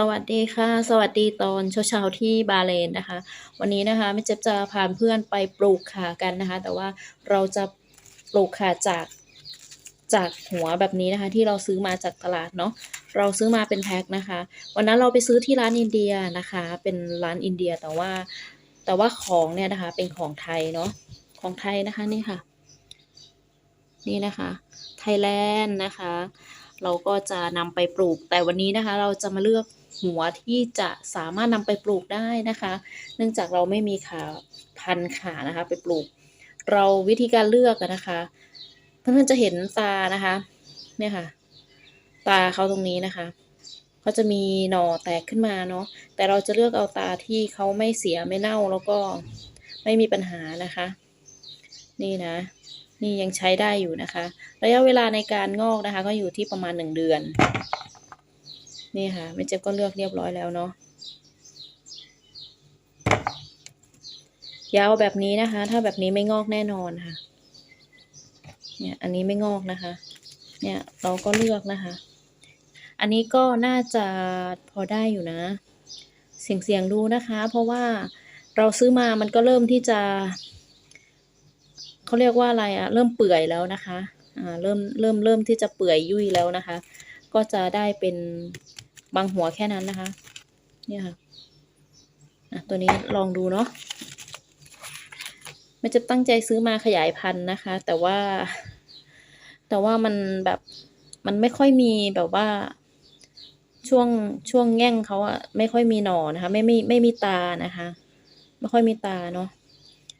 สวัสดีค่ะ สวัสดีตอนเช้าๆที่บาห์เลนนะคะ วันนี้นะคะแม่เจ็บจะพาเพื่อนไปปลูกข่ากันนะคะ แต่ว่าเราจะปลูกข่าจากจากหัวแบบนี้นะคะ ที่เราซื้อมาจากตลาดเนาะเราซื้อมาเป็นแพ็คนะคะ วันนั้นเราไปซื้อที่ร้านอินเดียนะคะ เป็นร้านอินเดียแต่ว่าแต่ว่าของเนี่ยนะคะเป็นของไทยเนาะของไทยนะคะนี่ค่ะ นี่นะคะไทยแลนด์นะคะเราก็จะนำไปปลูกแต่วันนี้นะคะ เราจะมาเลือก หัวที่จะสามารถนำไปปลูกได้นะคะ เนื่องจากเราไม่มีขาพันขานะคะ ไปปลูก เราวิธีการเลือกนะคะเพื่อนๆจะเห็นตานะคะ เนี่ยค่ะ ตาเขาตรงนี้นะคะเขาจะมีหน่อแตกขึ้นมาเนาะแต่เราจะเลือกเอาตาที่เขาไม่เสียไม่เน่าแล้วก็ไม่มีปัญหานะคะ นี่นะ นี่ยังใช้ได้อยู่นะคะ ระยะเวลาในการงอกนะคะ ก็อยู่ที่ประมาณหนึ่งเดือน นี่ค่ะแม่เจ็บก็เลือกเรียบร้อยแล้วเนาะยาวแบบนี้นะคะ ถ้าแบบนี้ไม่งอกแน่นอนค่ะ เนี่ยอันนี้ไม่งอกนะคะ เนี่ยเราก็เลือกนะคะ อันนี้ก็น่าจะพอได้อยู่นะเสียงเสียงๆดูนะคะ เพราะว่าเราซื้อมามันก็เริ่มที่จะเขาเรียกว่าอะไรอะเริ่มเปื่อยแล้วนะคะอ่าเริ่มเริ่มเริ่มที่จะเปื่อยยุ่ยแล้วนะคะ ก็จะได้เป็น บางหัวแค่นั้นนะคะ เนี่ยค่ะะตัวนี้ลองดูเนาะไม่จะตั้งใจซื้อมาขยายพันธุ์นะคะ แต่ว่า แต่ว่ามันแบบมันไม่ค่อยมีแบบว่า ช่วงช่วงแง่งเขาอะไม่ค่อยมีหน่อนะคะ ไม่ไม่ไม่มีตานะคะ ไม่ค่อยมีตาเนาะ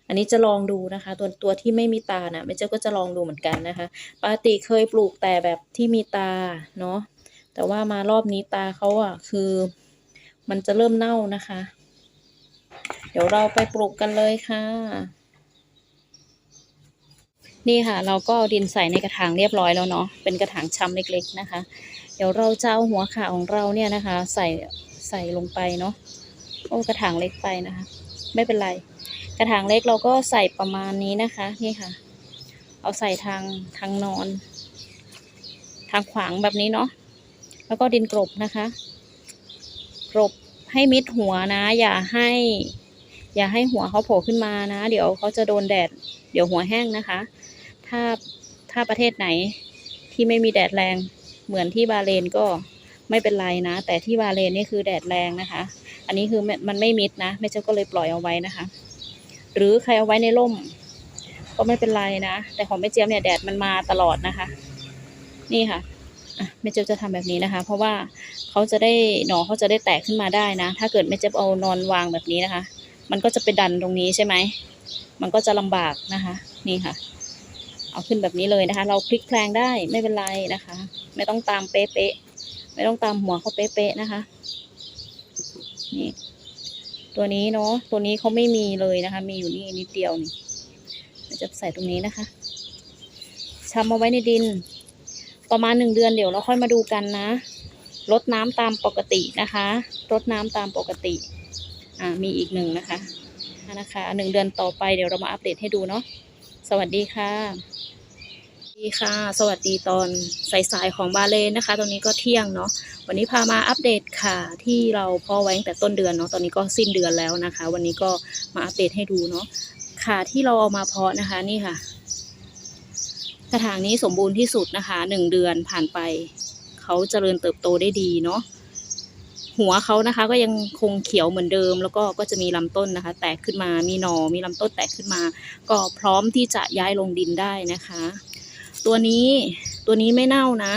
อันนี้จะลองดูนะคะ ตัวตัวที่ไม่มีตานะ่ะแม่เจ้าก็จะลองดูเหมือนกันนะคะปกติเคยปลูกแต่แบบที่มีตาเนาะ แต่ว่ามารอบนี้ตาเขาอะ คือมันจะเริ่มเน่านะคะ เดี๋ยวเราไปปลูกกันเลยค่ะ นี่ค่ะ เราก็ดินใส่ในกระถางเรียบร้อยแล้วเนาะ เป็นกระถางชำเล็กๆนะคะ เดี๋ยวเราจะเอาหัวขาของเราเนี่ยนะคะ ใส่ใส่ลงไปเนาะ โอ้กระถางเล็กไปนะคะ ไม่เป็นไร กระถางเล็กเราก็ใส่ประมาณนี้นะคะ นี่ค่ะ เอาใส่ทางทางนอน ทางขวางแบบนี้เนาะ แล้วก็ดินกลบนะคะกลบให้มิดหัวนะ อย่าให้ อย่าให้หัวเขาโผล่ขึ้นมานะ เดี๋ยวเขาจะโดนแดด เดี๋ยวหัวแห้งนะคะ ถ้าถ้าประเทศไหนที่ไม่มีแดดแรงเหมือนที่บาเลนก็ไม่เป็นไรนะ แต่ที่บาเลนนี่คือแดดแรงนะคะ อันนี้คือมันไม่มิดนะแม่เจ้าก็เลยปล่อยเอาไว้นะคะ หรือใครเอาไว้ในร่ม ก็ไม่เป็นไรนะ แต่ของแม่เจี๊ยบเนี่ยแดดมันมาตลอดนะคะ นี่ค่ะ ม่เจี๊ยบจะทำแบบนี้นะคะ เพราะว่าเขาจะได้หนอเขาจะได้แตกขึ้นมาได้นะ ถ้าเกิดแม่เจี๊ยบเอานอนวางแบบนี้นะคะ มันก็จะไปดันตรงนี้ใช่ไหมมันก็จะลำบากนะคะ นี่ค่ะ เอาขึ้นแบบนี้เลยนะคะ เราพลิกแพลงได้ไม่เป็นไรนะคะ ไม่ต้องตามเป๊ะๆไม่ต้องตามหัวเขาเป๊ะๆนะคะนี่ตัวนี้เนาะตัวนี้เขาไม่มีเลยนะคะ มีอยู่นี่นิดเดียวนี่จะใส่ตรงนี้นะคะชำเอาไว้ในดิน ประมาณหนึ่งเดือนเดี๋ยวเราค่อยมาดูกันนะรดน้ำตามปกตินะคะรดน้ำตามปกติ อ่ามีอีกหนึ่งนะคะนะคะหนึ่งเดือนต่อไปเดี๋ยวเรามาอัปเดตให้ดูเนาะสวัสดีค่ะดีค่ะ สวัสดีตอนสายๆของบาเลนนะคะ ตอนนี้ก็เที่ยงเนาะวันนี้พามาอัปเดตค่ะ ที่เราเพาะไว้ตั้งแต่ต้นเดือนเนาะตอนนี้ก็สิ้นเดือนแล้วนะคะ วันนี้ก็มาอัปเดตให้ดูเนาะค่ะที่เราเอามาเพาะนะคะนี่ค่ะ ระถางนี้สมบูรณ์ที่สุดนะคะหนึ่งเดือนผ่านไป เขาเจริญเติบโตได้ดีเนาะหัวเขานะคะก็ยังคงเขียวเหมือนเดิม แล้วก็ก็จะมีลำต้นนะคะ แตกขึ้นมามีหนอ่อมีลำต้นแตกขึ้นมา ก็พร้อมที่จะย้ายลงดินได้นะคะ ตัวนี้ตัวนี้ไม่เน่านะ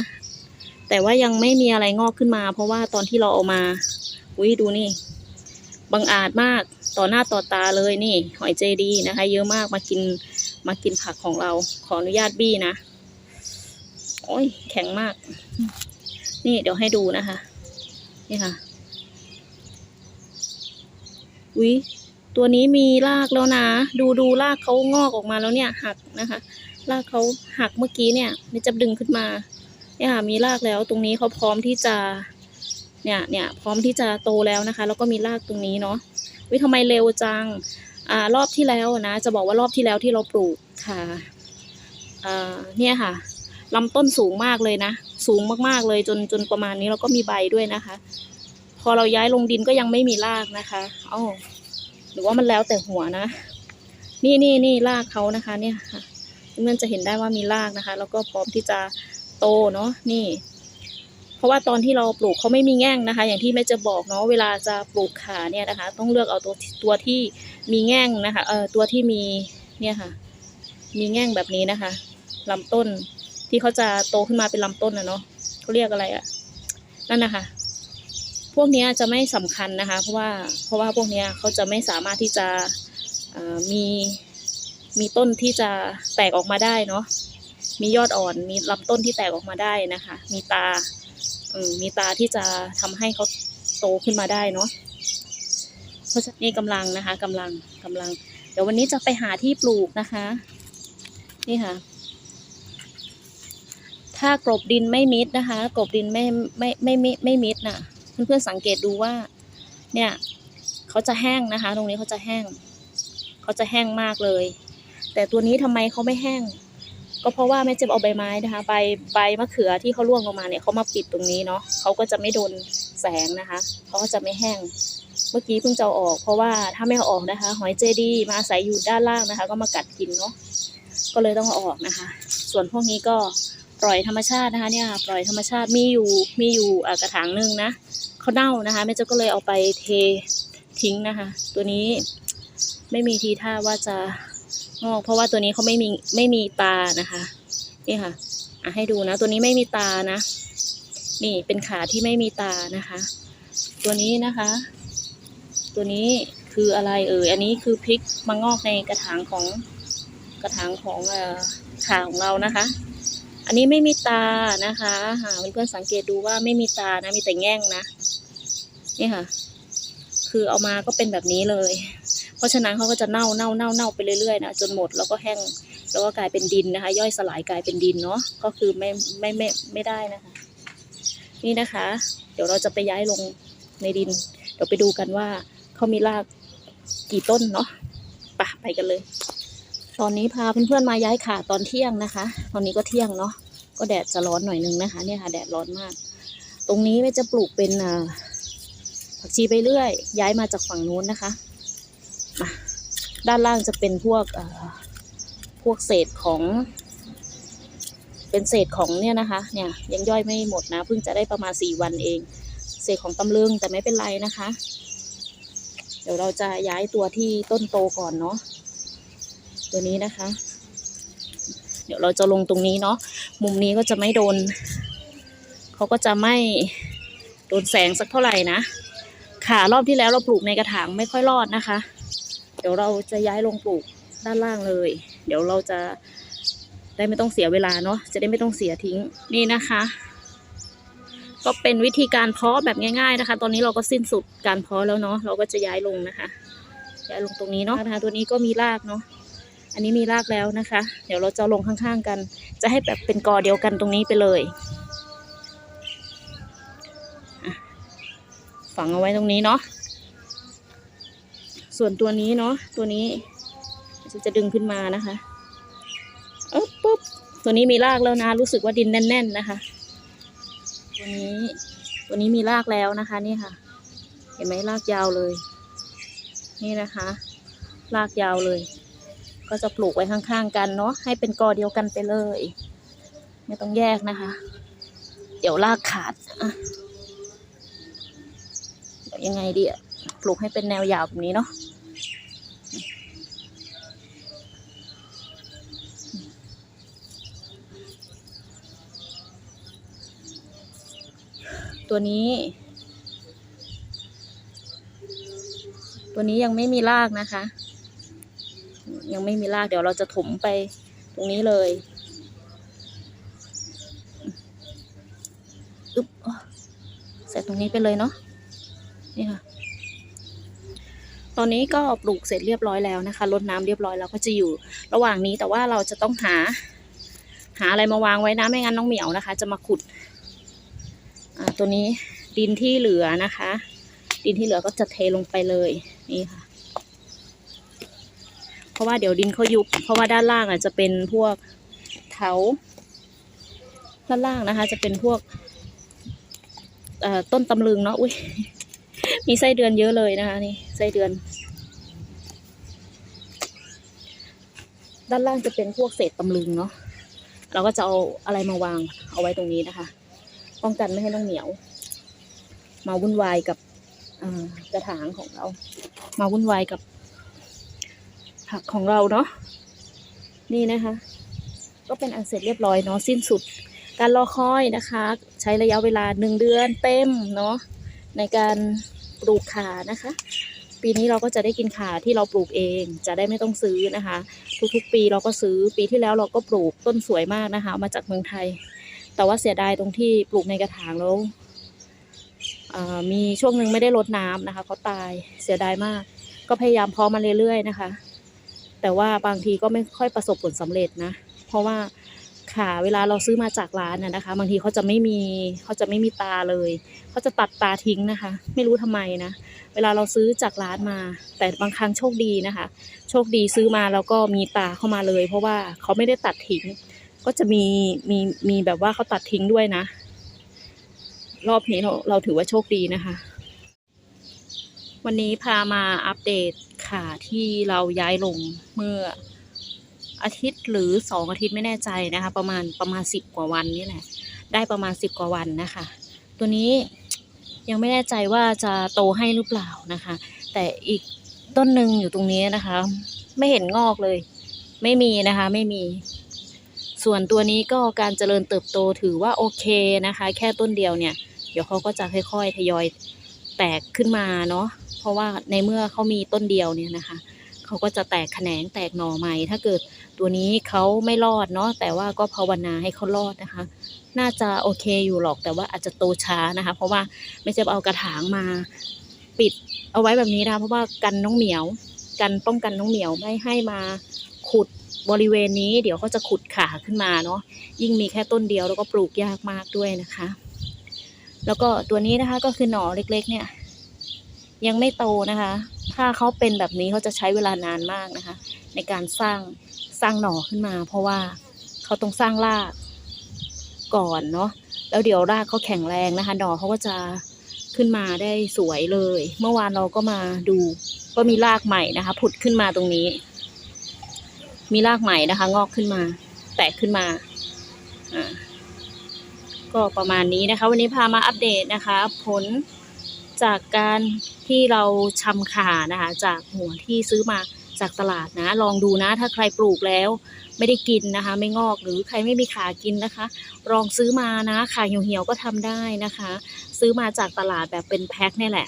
แต่ว่ายังไม่มีอะไรงอกขึ้นมา เพราะว่าตอนที่เราเอามาอุ้ยดูนี่บังอาจมากต่อหน้าต่อตาเลยนี่หอยเจดีนะคะ เยอะมากมากิน มากินผักของเรา ขออนุญาตบี้นะ โอ้ย แข็งมาก นี่เดี๋ยวให้ดูนะคะ นี่ค่ะอุ้ยตัวนี้มีรากแล้วนะ ดูดูรากเขางอกออกมาแล้วเนี่ย หักนะคะ รากเขาหักเมื่อกี้เนี่ยมันจะดึงขึ้นมา เนี่ยค่ะมีรากแล้วตรงนี้เขาพร้อมที่จะ เนี่ยเนี่ยพร้อมที่จะโตแล้วนะคะ แล้วก็มีรากตรงนี้เนาะวิทำไมเร็วจัง อ่ารอบที่แล้วนะ จะบอกว่ารอบที่แล้วที่เราปลูกค่ะอ่าเนี่ยค่ะลำต้นสูงมากเลยนะ สูงมากๆเลยจนจนประมาณนี้แล้วก็มีใบด้วยนะคะ พอเราย้ายลงดินก็ยังไม่มีรากนะคะเอ้าหรือว่ามันแล้วแต่หัวนะ นี่นี่นี่รากเขานะคะ เนี่ยค่ะเพื่อนๆจะเห็นได้ว่ามีรากนะคะ แล้วก็พร้อมที่จะโตเนาะนี่ เพราะว่าตอนที่เราปลูกเขาไม่มีแง่งนะคะ อย่างที่แม่จะบอกเนาะเวลาจะปลูกขาเนี่ยนะคะ ต้องเลือกเอาตัวตัวที่มีแง่งนะคะเออตัวที่มีเนี่ยค่ะ มีแง่งแบบนี้นะคะลำต้นที่เขาจะโตขึ้นมาเป็นลำต้นนะเนาะเขาเรียกอะไรอะนั่นนะคะพวกนี้จะไม่สำคัญนะคะ เพราะว่าเพราะว่าพวกนี้เขาจะไม่สามารถที่จะมีมีต้นที่จะแตกออกมาได้เนาะมียอดอ่อนมีลำต้นที่แตกออกมาได้นะคะ มีตา เออมีตาที่จะทำให้เขาโตขึ้นมาได้เนาะเพราะฉะนั้นนี่กำลังนะคะกำลังกำลัง เดี๋ยววันนี้จะไปหาที่ปลูกนะคะ นี่ค่ะ ถ้ากลบดินไม่มิดนะคะกลบดินไม่ไม่ไม่ไม่ไม่มิดน่ะ เพื่อนๆสังเกตดูว่า เนี่ยเขาจะแห้งนะคะ ตรงนี้เขาจะแห้งเขาจะแห้งมากเลย แต่ตัวนี้ทำไมเขาไม่แห้ง ก็เพราะว่าแม่เจ็บเอาใบไม้นะคะใบใบมะเขือที่เขาร่วงลงมาเนี่ยเขามาปิดตรงนี้เนาะเขาก็จะไม่โดนแสงนะคะเขาก็จะไม่แห้ง เมื่อกี้เพิ่งจะออก เพราะว่าถ้าไม่เอาออกนะคะ หอยเจดีมาอาศัยอยู่ด้านล่างนะคะ ก็มากัดกินเนาะก็เลยต้องเอาออกนะคะ ส่วนพวกนี้ก็ปล่อยธรรมชาตินะคะเนี่ยปล่อยธรรมชาติมีอยู่มีอยู่กระถางนึงนะเขาเน่านะคะแม่เจ้าก็เลยเอาไปเททิ้งนะคะ ตัวนี้ไม่มีทีท่าว่าจะ งอก เพราะว่าตัวนี้เขาไม่มีไม่มีตานะคะ นี่ค่ะอะให้ดูนะ ตัวนี้ไม่มีตานะ นี่เป็นขาที่ไม่มีตานะคะ ตัวนี้นะคะ ตัวนี้คืออะไรเอ่ยอันนี้คือพริกมางอกในกระถางของกระถางของเอ่อขาของเรานะคะ อันนี้ไม่มีตานะคะหาเพื่อนๆสังเกตดูว่าไม่มีตานะมีแต่แง่งนะนี่ค่ะ คือเอามาก็เป็นแบบนี้เลย เพราะฉะนั้นเขาก็จะเน่าเน่าเน่าเน่าไปเรื่อยๆนะจนหมดแล้วก็แห้งแล้วก็กลายเป็นดินนะคะ ย่อยสลายกลายเป็นดินเนาะก็คือไม่ไม่ไม่ไม่ได้นะคะ นี่นะคะ เดี๋ยวเราจะไปย้ายลงในดิน เดี๋ยวไปดูกันว่าเขามีรากกี่ต้นเนาะไปไปกันเลย ตอนนี้พาเพื่อนๆมาย้ายขาตอนเที่ยงนะคะ ตอนนี้ก็เที่ยงเนาะก็แดดจะร้อนหน่อยนึงนะคะ เนี่ยค่ะแดดร้อนมาก ตรงนี้แม่จะปลูกเป็นผักชีไปเรื่อย ย้ายมาจากฝั่งนู้นนะคะ ด้านล่างจะเป็นพวกพวกเศษของ เป็นเศษของเนี่ยนะคะเนี่ยยังย่อยไม่หมดนะเพิ่งจะได้ประมาณสี่วันเอง เศษของตำลึงแต่ไม่เป็นไรนะคะ เดี๋ยวเราจะย้ายตัวที่ต้นโตก่อนเนาะตัวนี้นะคะ เดี๋ยวเราจะลงตรงนี้เนาะมุมนี้ก็จะไม่โดนเขาก็จะไม่โดนแสงสักเท่าไหร่นะขารอบที่แล้วเราปลูกในกระถางไม่ค่อยรอดนะคะ เดี๋ยวเราจะย้ายลงปลูกด้านล่างเลย เดี๋ยวเราจะได้ไม่ต้องเสียเวลาเนาะจะได้ไม่ต้องเสียทิ้งนี่นะคะ ก็เป็นวิธีการเพาะแบบง่าย ๆนะคะ ตอนนี้เราก็สิ้นสุดการเพาะแล้วเนาะเราก็จะย้ายลงนะคะ ย้ายลงตรงนี้เนาะนะคะตัวนี้ก็มีรากเนาะอันนี้มีรากแล้วนะคะ เดี๋ยวเราจะลงข้างๆกัน จะให้แบบเป็นกอเดียวกันตรงนี้ไปเลยฝังเอาไว้ตรงนี้เนาะ ส่วนตัวนี้เนาะตัวนี้จะดึงขึ้นมานะคะเอ๊บปุ๊บตัวนี้มีรากแล้วนะ รู้สึกว่าดินแน่น ๆ นะคะ ตัวนี้ตัวนี้มีรากแล้วนะคะ นี่ค่ะ เห็นไหมรากยาวเลย นี่นะคะ รากยาวเลย ก็จะปลูกไว้ข้างๆกันเนาะให้เป็นกอเดียวกันไปเลย ไม่ต้องแยกนะคะ เดี๋ยวรากขาดอะเดี๋ยวยังไงดีอะ ปลูกให้เป็นแนวยาวแบบนี้เนาะตัวนี้ ตัวนี้ยังไม่มีรากนะคะ ยังไม่มีรากเดี๋ยวเราจะถมไปตรงนี้เลยอึ๊บอ๋อเสร็จตรงนี้ไปเลยเนาะนี่ค่ะ ตอนนี้ก็ปลูกเสร็จเรียบร้อยแล้วนะคะรดน้ำเรียบร้อยแล้วก็จะอยู่ระหว่างนี้แต่ว่าเราจะต้องหา หาอะไรมาวางไว้นะไม่งั้นน้องเหมียวนะคะ จะมาขุดตัวนี้ดินที่เหลือนะคะ ดินที่เหลือก็จะเทลงไปเลยนี่ค่ะ เพราะว่าเดี๋ยวดินเขายุบเพราะว่าด้านล่างอะจะเป็นพวกเถาด้านล่างนะคะ จะเป็นพวกต้นตำลึงเนาะอุ้ย มีไส้เดือนเยอะเลยนะคะนี่ไส้เดือน ด้านล่างจะเป็นพวกเศษตำลึงเนาะเราก็จะเอาอะไรมาวางเอาไว้ตรงนี้นะคะ ป้องกันไม่ให้น้องเหมียว มาวุ่นวายกับกระถางของเรา มาวุ่นวายกับ ผักของเราเนาะนี่นะคะ ก็เป็นอันเสร็จเรียบร้อยเนาะสิ้นสุด การรอคอยนะคะ ใช้ระยะเวลาหนึ่งเดือนเต็มเนาะในการ ปลูกขานะคะ ปีนี้เราก็จะได้กินขาที่เราปลูกเอง จะได้ไม่ต้องซื้อนะคะ ทุกๆ ปีเราก็ซื้อปีที่แล้วเราก็ปลูกต้นสวยมากนะคะมาจากเมืองไทย แต่ว่าเสียดายตรงที่ปลูกในกระถางแล้วมีช่วงหนึ่งไม่ได้รดน้ำนะคะเขาตายเสียดายมาก ก็พยายามเพาะมันเรื่อยๆนะคะ แต่ว่าบางทีก็ไม่ค่อยประสบผลสำเร็จนะ เพราะว่าขาเวลาเราซื้อมาจากร้านน่ะนะคะ บางทีเขาจะไม่มีเขาจะไม่มีตาเลย เขาจะตัดตาทิ้งนะคะ ไม่รู้ทำไมนะ เวลาเราซื้อจากร้านมา แต่บางครั้งโชคดีนะคะ โชคดีซื้อมาแล้วก็มีตาเข้ามาเลย เพราะว่าเขาไม่ได้ตัดทิ้ง ก็จะมีมีมีแบบว่าเขาตัดทิ้งด้วยนะ รอบนี้เราเราถือว่าโชคดีนะคะ วันนี้พามาอัปเดตค่ะที่เราย้ายลงเมื่ออาทิตย์หรือสองอาทิตย์ไม่แน่ใจนะคะ ประมาณประมาณสิบกว่าวันนี่แหละได้ประมาณสิบกว่าวันนะคะ ตัวนี้ ยังไม่แน่ใจว่าจะโตให้หรือเปล่านะคะ แต่อีกต้นหนึ่งอยู่ตรงนี้นะคะ ไม่เห็นงอกเลย ไม่มีนะคะ ไม่มี ส่วนตัวนี้ก็การเจริญเติบโตถือว่าโอเคนะคะ แค่ต้นเดียวเนี่ย เดี๋ยวเขาก็จะค่อยๆทยอยแตกขึ้นมาเนาะเพราะว่าในเมื่อเขามีต้นเดียวเนี่ยนะคะเขาก็จะแตกแขนงแตกหน่อใหม่ ถ้าเกิดตัวนี้เขาไม่รอดเนาะแต่ว่าก็ภาวนาให้เขารอดนะคะ น่าจะโอเคอยู่หรอกแต่ว่าอาจจะโตช้านะคะ เพราะว่าไม่ใช่เอากระถางมาปิดเอาไว้แบบนี้นะคะเพราะว่ากันน้องเหมียว กันป้องกันน้องเหมียวไม่ให้มาขุดบริเวณนี้ เดี๋ยวเขาจะขุดขาขึ้นมาเนาะยิ่งมีแค่ต้นเดียวแล้วก็ปลูกยากมากด้วยนะคะ แล้วก็ตัวนี้นะคะก็คือหน่อเล็กๆ เนี่ย ยังไม่โตนะคะ ถ้าเขาเป็นแบบนี้เขาจะใช้เวลานานมากนะคะ ในการสร้างสร้างหน่อขึ้นมา เพราะว่าเขาต้องสร้างราก ก่อนเนาะแล้วเดี๋ยวรากเขาแข็งแรงนะคะหน่อเขาก็จะขึ้นมาได้สวยเลย เมื่อวานเราก็มาดู ก็มีรากใหม่นะคะ ผุดขึ้นมาตรงนี้ มีรากใหม่นะคะ งอกขึ้นมา แตกขึ้นมาอ่าก็ประมาณนี้นะคะ วันนี้พามาอัปเดตนะคะ ผลจากการที่เราชำขานะคะ จากหัวที่ซื้อมา จากตลาดนะ ลองดูนะ ถ้าใครปลูกแล้วไม่ได้กินนะคะ ไม่งอกหรือใครไม่มีขากินนะคะลองซื้อมานะขาเหี่ยวๆก็ทำได้นะคะ ซื้อมาจากตลาดแบบเป็นแพ็คเนี่ยแหละ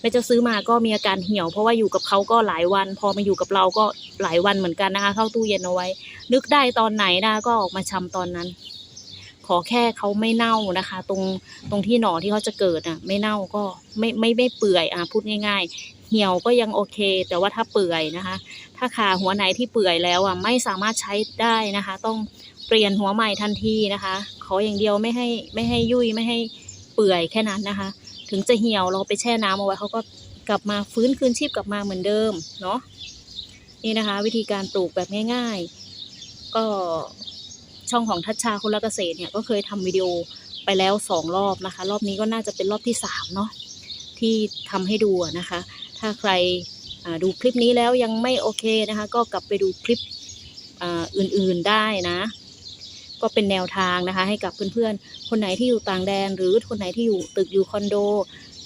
ไม่จะซื้อมาก็มีอาการเหี่ยว เพราะว่าอยู่กับเขาก็หลายวัน พอมาอยู่กับเราก็หลายวันเหมือนกันนะคะ เข้าตู้เย็นเอาไว้ นึกได้ตอนไหนนะก็ออกมาชำตอนนั้น ขอแค่เขาไม่เน่านะคะ ตรงตรงที่หน่อที่เขาจะเกิดอะ ไม่เน่าก็ไม่ไม่ไม่เปื่อยอะพูดง่าย ๆ เหี่ยวก็ยังโอเค แต่ว่าถ้าเปื่อยนะคะ ถ้าขาหัวไหนที่เปื่อยแล้วอะไม่สามารถใช้ได้นะคะ ต้องเปลี่ยนหัวใหม่ทันทีนะคะ ขออย่างเดียวไม่ให้ไม่ให้ยุ่ยไม่ให้เปื่อยแค่นั้นนะคะ ถึงจะเหี่ยวเราไปแช่น้ำเอาไว้เขาก็กลับมาฟื้นคืนชีพกลับมาเหมือนเดิมเนาะนี่นะคะ วิธีการปลูกแบบง่าย ๆ ก็ช่องของทัชชาคนละเกษตรเนี่ยก็เคยทำวิดีโอไปแล้วสองรอบนะคะ รอบนี้ก็น่าจะเป็นรอบที่สามเนาะที่ทำให้ดูนะคะ ถ้าใครดูคลิปนี้แล้วยังไม่โอเคนะคะ ก็กลับไปดูคลิปอื่นๆได้นะ ก็เป็นแนวทางนะคะ ให้กับเพื่อนๆ คนไหนที่อยู่ต่างแดน หรือคนไหนที่อยู่ตึกอยู่คอนโด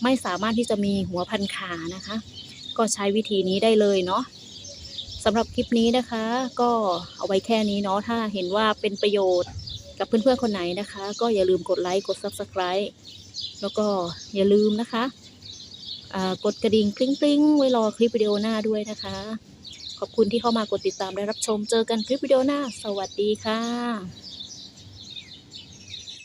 ไม่สามารถที่จะมีหัวพันขานะคะ ก็ใช้วิธีนี้ได้เลยเนาะสำหรับคลิปนี้นะคะ ก็เอาไว้แค่นี้เนาะถ้าเห็นว่าเป็นประโยชน์กับเพื่อนๆคนไหนนะคะ ก็อย่าลืมกดไลค์กด Subscribe แล้วก็อย่าลืมนะคะ กดกระดิ่งกริ๊งๆไว้รอคลิปวิดีโอหน้าด้วยนะคะ ขอบคุณที่เข้ามากดติดตามและรับชมเจอกันคลิปวิดีโอหน้า สวัสดีค่ะ